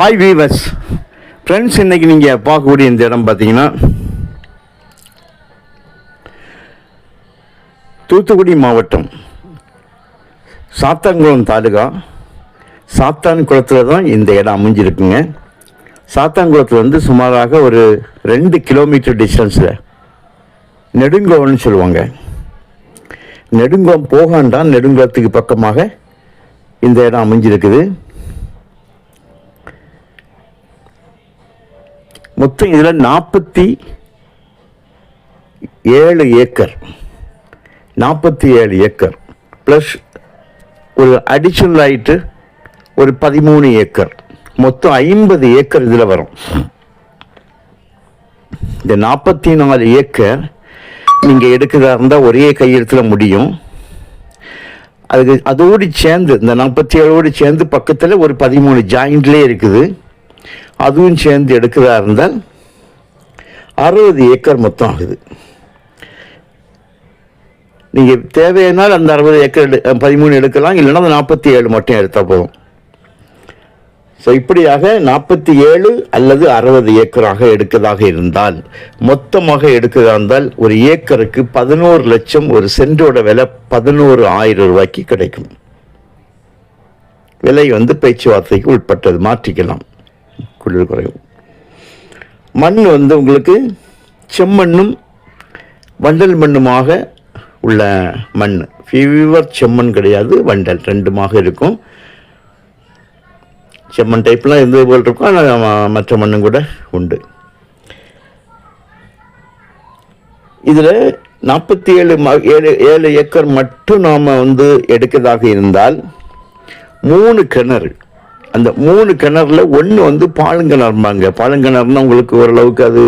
Hi viewers friends இன்னைக்கு நீங்கள் பார்க்கக்கூடிய இந்த இடம் பார்த்தீங்கன்னா தூத்துக்குடி மாவட்டம் சாத்தான்குளம் தாலுகா. சாத்தான்குளத்தில் தான் இந்த இடம் அமைஞ்சிருக்குங்க. சாத்தான்குளத்துலேருந்து சுமாராக ஒரு ரெண்டு கிலோமீட்டர் டிஸ்டன்ஸில் நெடுங்கோவன்னு சொல்லுவாங்க. நெடுங்கோம் போகாண்டான் நெடுங்குளத்துக்கு பக்கமாக இந்த இடம் அமைஞ்சிருக்குது. மொத்தம் இதில் நாற்பத்தி ஏழு ஏக்கர். நாற்பத்தி ஏழு ஏக்கர். ப்ளஸ் ஒரு அடிஷனல் ஆகிட்டு ஒரு பதிமூணு ஏக்கர். மொத்தம் ஐம்பது ஏக்கர் இதில் வரும். இந்த நாற்பத்தி நாலு ஏக்கர் நீங்கள் எடுக்கிறதா இருந்தால் ஒரே கையெழுத்தில் முடியும். அதுக்கு அதோடு சேர்ந்து இந்த நாற்பத்தி ஏழோடு சேர்ந்து பக்கத்தில் ஒரு பதிமூணு ஜாயிண்ட்லேயே இருக்குது. அதுவும் சேர்ந்து எடுக்கிறதா இருந்தால் அறுபது ஏக்கர் மொத்தம் ஆகுது. நீங்கள் தேவையானால் அந்த அறுபது ஏக்கர் எடு பதிமூணு எடுக்கலாம் இல்லைன்னா அந்த நாற்பத்தி ஏழு மட்டும் எடுத்தால் போதும். ஸோ இப்படியாக நாற்பத்தி ஏழு அல்லது அறுபது ஏக்கராக எடுக்கதாக இருந்தால் மொத்தமாக எடுக்கதாக இருந்தால் ஒரு ஏக்கருக்கு பதினோரு லட்சம் ஒரு சென்டோட விலை பதினோரு ஆயிரம் ரூபாய்க்கு கிடைக்கும். விலை வந்து பேச்சுவார்த்தைக்கு உட்பட்டது மாற்றிக்கலாம். குளிர் குறையும். மண் வந்து உங்களுக்கு செம்மண்ணும் வண்டல் மண்ணுமாக உள்ள மண். ஃபீவர் செம்மண் கிடையாது வண்டல் ரெண்டுமாக இருக்கும். செம்மண் டைப்லாம் இருந்தது போல் இருக்கும் ஆனால் மற்ற மண்ணும் கூட உண்டு. இதில் நாற்பத்தி ஏழு ம ஏழு ஏழு ஏக்கர் மட்டும் நாம் வந்து எடுக்கிறதாக இருந்தால் மூணு கிணறு அந்த மூணு கிணறுல ஒன்று வந்து பாலுங்கிணறுமாங்க பாலுங்கிணறுனா உங்களுக்கு ஓரளவுக்கு அது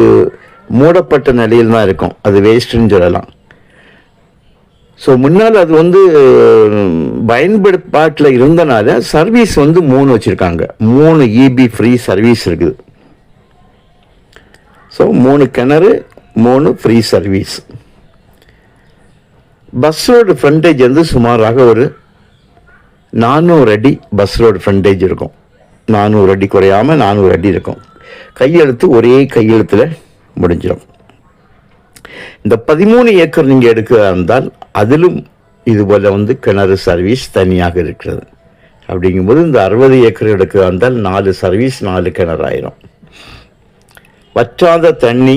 மூடப்பட்ட நிலையில் தான் இருக்கும். அது வேஸ்ட்டுன்னு சொல்லலாம். ஸோ முன்னால் அது வந்து பயன்படுப்பாட்டில் இருந்தனால சர்வீஸ் வந்து மூணு வச்சுருக்காங்க. மூணு இபி ஃப்ரீ சர்வீஸ் இருக்குது. ஸோ மூணு கிணறு மூணு ஃப்ரீ சர்வீஸ் பஸ்ஸோட ஃப்ரண்டேஜ் வந்து சுமாராக ஒரு நானூறு அடி பஸ் ரோடு ஃப்ரண்டேஜ் இருக்கும். நானூறு அடி குறையாமல் நானூறு அடி இருக்கும். கையெழுத்து ஒரே கையெழுத்தில் முடிஞ்சிடும் இந்த பதிமூணு ஏக்கர் நீங்கள் எடுக்கிறதா இருந்தால் அதிலும் இதுபோல் வந்து கிணறு சர்வீஸ் தனியாக இருக்கிறது. அப்படிங்கும்போது இந்த அறுபது ஏக்கர் எடுக்கிறதா இருந்தால் நாலு சர்வீஸ் நாலு கிணறு ஆயிரும் வற்றாத தண்ணி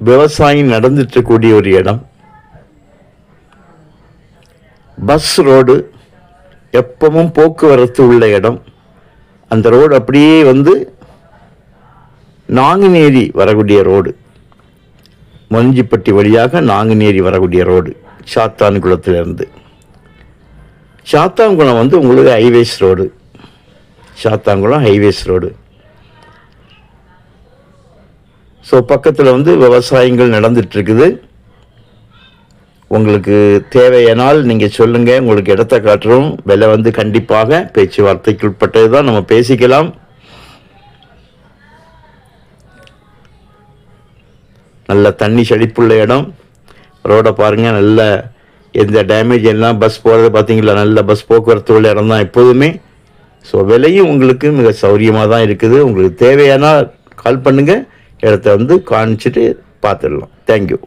விவசாயம் நடந்துட்டு ஒரு இடம். பஸ் ரோடு எப்பவும் போக்குவரத்து உள்ள இடம். அந்த ரோடு அப்படியே வந்து நாங்குநேரி வரக்கூடிய ரோடு. மொஞ்சிப்பட்டி வழியாக நாங்குநேரி வரக்கூடிய ரோடு சாத்தான்குளத்திலிருந்து சாத்தான்குளம் வந்து உங்களுக்கு highways road. Sathankulam highways road. So பக்கத்தில் வந்து விவசாயங்கள் நடந்துட்டு இருக்குது. உங்களுக்கு தேவையானால் நீங்கள் சொல்லுங்கள் உங்களுக்கு இடத்த காட்டுறோம். விலை வந்து கண்டிப்பாக பேச்சுவார்த்தைக்கு உட்பட்டது தான் நம்ம பேசிக்கலாம். நல்ல தண்ணி செழிப்புள்ள இடம். ரோடை பாருங்கள் நல்ல எந்த டேமேஜ் எல்லாம் பஸ் போகிறது பார்த்தீங்களா நல்ல பஸ் போக்குவரத்து உள்ள இடம் தான் எப்போதுமே. ஸோ விலையும் உங்களுக்கு மிக சௌரியமாக தான் இருக்குது. உங்களுக்கு தேவையானால் கால் பண்ணுங்கள் இடத்த வந்து காமிச்சிட்டு பார்த்துடலாம் தேங்க்யூ